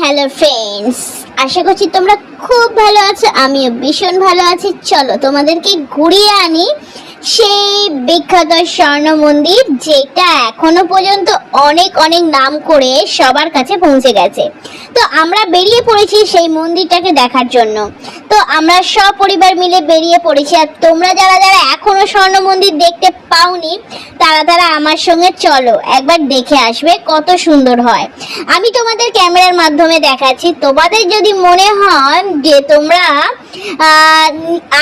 Hello friends, আশা করছি তোমরা খুব ভালো আছো, আমিও ভীষণ ভালো আছি। চলো তোমাদেরকে ঘুরিয়ে আনি সেই বিখ্যাত স্বর্ণ মন্দির, যেটা এখনও পর্যন্ত অনেক অনেক নাম করে সবার কাছে পৌঁছে গেছে। তো আমরা বেরিয়ে পড়েছি সেই মন্দিরটাকে দেখার জন্য। তো আমরা সপরিবার মিলে বেরিয়ে পড়েছি, আর তোমরা যারা যারা এখনও স্বর্ণ মন্দির দেখতে পাওনি, তারা তারা আমার সঙ্গে চলো, একবার দেখে আসবে কত সুন্দর হয়। আমি তোমাদের ক্যামেরার মাধ্যমে দেখাচ্ছি, তোমাদের যদি মনে হয় যে তোমরা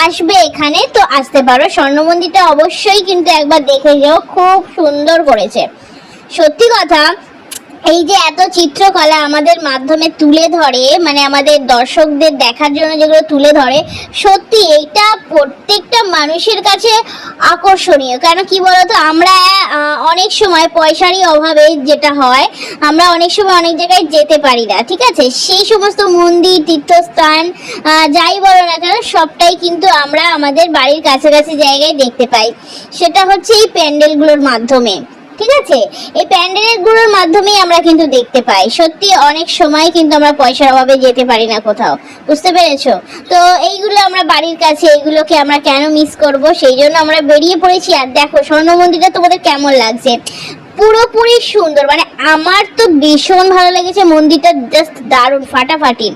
আসবে এখানে, তো আসতে পারো। স্বর্ণ মন্দিরটা অবশ্যই কিন্তু একবার দেখে যেও খুব সুন্দর করেছে। সত্যি কথা এই যে এত চিত্রকলা আমাদের মাধ্যমে তুলে ধরে মানে আমাদের দর্শকদের দেখার জন্য যেগুলো তুলে ধরে, সত্যি এইটা প্রত্যেকটা মানুষের কাছে আকর্ষণীয়। কেন কি বলতো? আমরা অনেক সময় পয়সারই অভাবে যেটা হয়, আমরা অনেক সময় অনেক জায়গায় যেতে পারি না, ঠিক আছে? সেই সমস্ত মন্দির, তীর্থস্থান যাই বলো না কেন, সবটাই কিন্তু আমরা আমাদের বাড়ির কাছাকাছি জায়গায় দেখতে পাই। সেটা হচ্ছে এই প্যান্ডেলগুলোর মাধ্যমে। ঠিক আছে? এই প্যান্ডেলেরগুলোর মাধ্যমেই আমরা কিন্তু দেখতে পাই। সত্যি অনেক সময় কিন্তু আমরা পয়সার অভাবে যেতে পারি না কোথাও। বুঝতে পেরেছ? তো এইগুলো আমরা বাড়ির কাছে, এইগুলোকে আমরা কেন মিস করব? সেই জন্য আমরা বেরিয়ে পড়েছি। আর দেখো স্বর্ণ মন্দিরটা তোমাদের কেমন লাগছে? পুরোপুরি সুন্দর। মানে আমার তো ভীষণ ভালো লেগেছে মন্দিরটা জাস্ট দারুণ, ফাটাফাটি।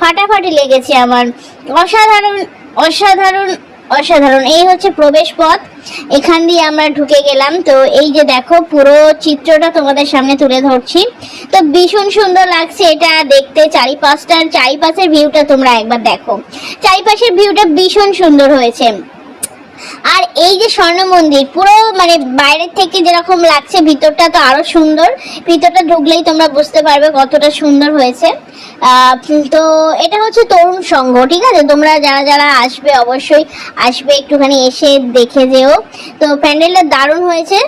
ফাটাফাটি লেগেছে আমার। অসাধারণ অসাধারণ অসাধারণ। এই হচ্ছে প্রবেশ পথ। এখান দিয়ে আমরা ঢুকে গেলাম। তো এই যে দেখো, পুরো চিত্রটা তোমাদের সামনে তুলে ধরছি। তো ভীষণ সুন্দর লাগছে এটা দেখতে। চারিপাশটার চারিপাশের ভিউটা তোমরা একবার দেখো। চারিপাশের ভিউটা ভীষণ সুন্দর হয়েছে। আর এই যে স্বর্ণ মন্দির, পুরো মানে বাইরের থেকে যেরকম লাগছে, ভিতরটা তো আরও সুন্দর। ভিতরটা ঢুকলেই তোমরা বুঝতে পারবে কতটা সুন্দর হয়েছে। তো এটা হচ্ছে তরুণ সংঘ, ঠিক আছে? তোমরা যারা যারা আসবে অবশ্যই আসবে, একটুখানি এসে দেখে যেও। তো প্যান্ডেলটা দারুণ হয়েছে।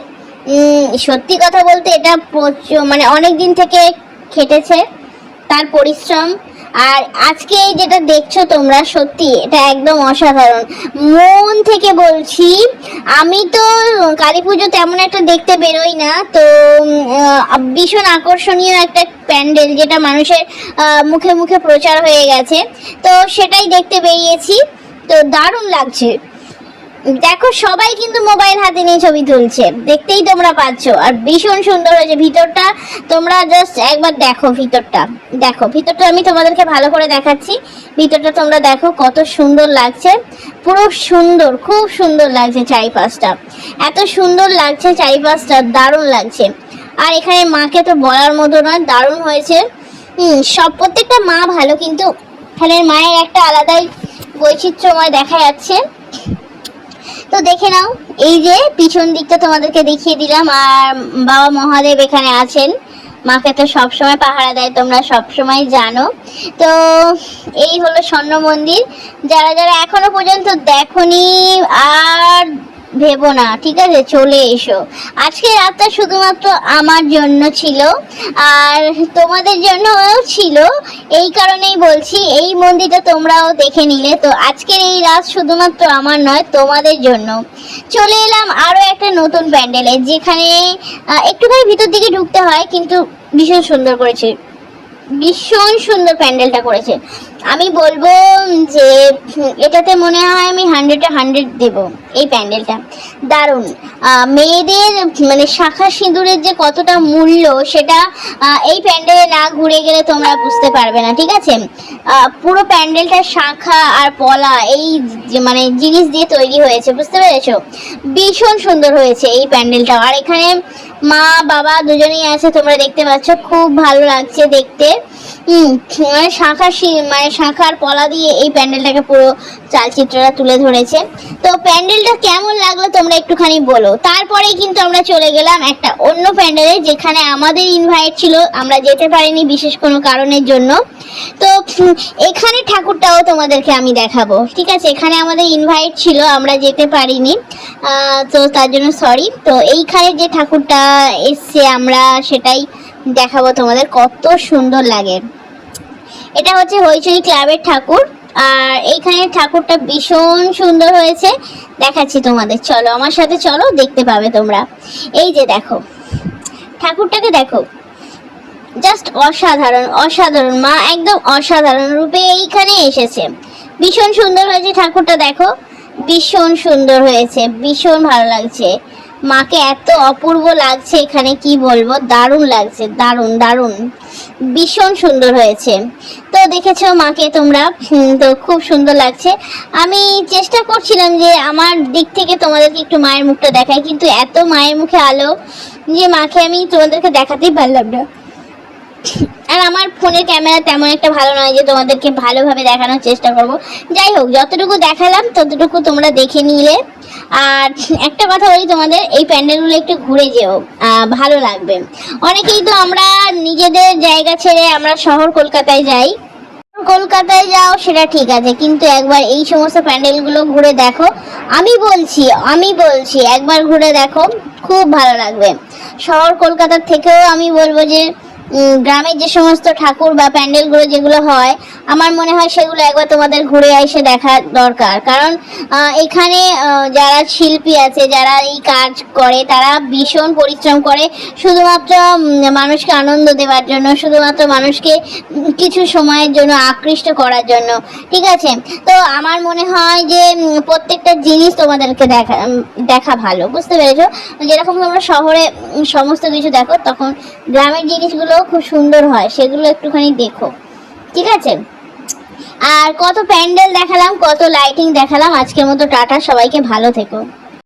সত্যি কথা বলতে এটা মানে অনেক দিন থেকে খেটেছে। তার পরিশ্রম আর আজকে যেটা দেখছ তোমরা, সত্যি এটা একদম অসাধারণ। মন থেকে বলছি, আমি তো কালী পুজো তেমন একটা দেখতে বেরোই না, তো ভীষণ আকর্ষণীয় একটা প্যান্ডেল যেটা মানুষের মুখে মুখে প্রচার হয়ে গেছে। তো সেটাই দেখতে বেরিয়েছি। তো দারুণ লাগছে। দেখো, সবাই কিন্তু মোবাইল হাতে নিয়ে ছবি তুলছে। দেখতেই তোমরা পাচ্ছ। আর ভীষণ সুন্দর হয়েছে ভিতরটা। তোমরা জাস্ট একবার দেখো ভিতরটা। দেখো, ভিতরটা আমি তোমাদেরকে ভালো করে দেখাচ্ছি। ভিতরটা তোমরা দেখো কত সুন্দর লাগছে। পুরো সুন্দর, খুব সুন্দর লাগছে চারিপাশটা। এত সুন্দর লাগছে চারিপাশটা, দারুণ লাগছে। আর এখানে মাকে তো বলার মতো নয়, দারুণ হয়েছে। হুম, সব প্রত্যেকটা মা ভালো, কিন্তু এখানে মায়ের একটা আলাদাই বৈচিত্র্যময় দেখা যাচ্ছে। তো দেখে নাও, এই যে পিছন দিকটা তোমাদেরকে দেখিয়ে দিলাম, আর বাবা মহাদেব এখানে আছেন। মাকে তো সবসময় পাহারা দেয়, তোমরা সবসময় জানো। তো এই হলো স্বর্ণ মন্দির। যারা যারা এখনও পর্যন্ত দেখনি, আর ভেবো না, ঠিক আছে? চলে এসো। আজকে রাতটা শুধুমাত্র আমার জন্য ছিল, আর তোমাদের জন্যও ছিল। এই কারণেই বলছি, এই মন্দিরটা তোমরাও দেখে নিলে। তো আজকের এই রাত শুধুমাত্র আমার নয়, তোমাদের জন্য। চলে এলাম আরও একটা নতুন প্যান্ডেলে, যেখানে একটুখানি ভিতর দিকে ঢুকতে হয়, কিন্তু ভীষণ সুন্দর করেছে। ভীষণ সুন্দর প্যান্ডেলটা করেছে। আমি বলব যে, এটাতে মনে হয় আমি হান্ড্রেডে হান্ড্রেড দেব, এই প্যান্ডেলটা। দারুণ। মেয়েদের মানে শাখা সিঁদুরের যে কতটা মূল্য, সেটা এই প্যান্ডেলে না ঘুরে গেলে তোমরা বুঝতে পারবে না, ঠিক আছে? পুরো প্যান্ডেলটা শাখা আর পলা, এই মানে জিনিস দিয়ে তৈরি হয়েছে, বুঝতে পেরেছ? ভীষণ সুন্দর হয়েছে এই প্যান্ডেলটা। আর এখানে মা, বাবা দুজনেই আছে, তোমরা দেখতে পাচ্ছ, খুব ভালো লাগছে দেখতে। মানে শাখা মানে শাখার পলা দিয়ে এই প্যান্ডেলটাকে পুরো চালচিত্রটা তুলে ধরেছে। তো প্যান্ডেলটা কেমন লাগল তোমরা একটুখানি বলো। তারপরেই কিন্তু আমরা চলে গেলাম একটা অন্য প্যান্ডেলে, যেখানে আমাদের ইনভাইট ছিল, আমরা যেতে পারিনি বিশেষ কোনো কারণের জন্য। তো এখানে ঠাকুরটাও তোমাদেরকে আমি দেখাবো। ঠিক আছে, এখানে আমাদের ইনভাইট ছিল, আমরা যেতে পারিনি। তো তার জন্য সরি তো এইখানে যে ঠাকুরটা এসছে আমরা সেটাই দেখাবো তোমাদের কত সুন্দর লাগে। এটা হচ্ছে হইচই ক্লাবের ঠাকুর, আর এইখানে ঠাকুরটা ভীষণ সুন্দর হয়েছে। দেখাচ্ছি তোমাদের, চলো আমার সাথে চলো, দেখতে পাবে তোমরা। এই যে দেখো, ঠাকুরটাকে দেখো। জাস্ট অসাধারণ অসাধারণ, মা একদম অসাধারণ রূপে এইখানে এসেছে। ভীষণ সুন্দর হয়েছে ঠাকুরটা, দেখো। ভীষণ সুন্দর হয়েছে, ভীষণ ভালো লাগছে। মাকে এত অপূর্ব লাগছে এখানে, কি বলব? দারুণ লাগছে, দারুণ দারুণ। ভীষণ সুন্দর হয়েছে। তো দেখেছ মাকে তোমরা? তো খুব সুন্দর লাগছে। আমি চেষ্টা করছিলাম যে আমার দিক থেকে তোমাদেরকে একটু মায়ের মুখটা দেখায় কিন্তু এত মায়ের মুখে আলো যে মাকে আমি তোমাদেরকে দেখাতেই পারলাম না। আর আমার ফোনের ক্যামেরা তেমন একটা ভালো নয় যে তোমাদেরকে ভালোভাবে দেখানোর চেষ্টা করব। যাই হোক, যতটুকু দেখালাম, ততটুকু তোমরা দেখে নিলে। আর একটা কথা বলি তোমাদের, এই প্যান্ডেলগুলো একটু ঘুরে যেও ভালো লাগবে। অনেকেই তো আমরা নিজেদের জায়গা ছেড়ে আমরা শহর কলকাতায় যাই। কলকাতায় যাও, সেটা ঠিক আছে, কিন্তু একবার এই সমস্ত প্যান্ডেলগুলো ঘুরে দেখো। আমি বলছি আমি বলছি, একবার ঘুরে দেখো, খুব ভালো লাগবে। শহর কলকাতার থেকেও আমি বলব যে গ্রামের যে সমস্ত ঠাকুর বা প্যান্ডেলগুলো যেগুলো হয়, আমার মনে হয় সেগুলো একবার তোমাদের ঘুরে এসে দেখা দরকার। কারণ এখানে যারা শিল্পী আছে, যারা এই কাজ করে, তারা ভীষণ পরিশ্রম করে। শুধুমাত্র মানুষকে আনন্দ দেওয়ার জন্য, শুধুমাত্র মানুষকে কিছু সময়ের জন্য আকৃষ্ট করার জন্য। ঠিক আছে? তো আমার মনে হয় যে প্রত্যেকটা জিনিস তোমাদেরকে দেখা দেখা ভালো। বুঝতে পেরেছ? যেরকম তোমরা শহরে সমস্ত কিছু দেখো, তখন গ্রামের জিনিসগুলো খুব সুন্দর হয়, সেগুলো একটুখানি দেখো। ঠিক আছে? আর কত প্যান্ডেল দেখালাম, কত লাইটিং দেখালাম, আজকের মতো টাটা, সবাইকে ভালো থেকো।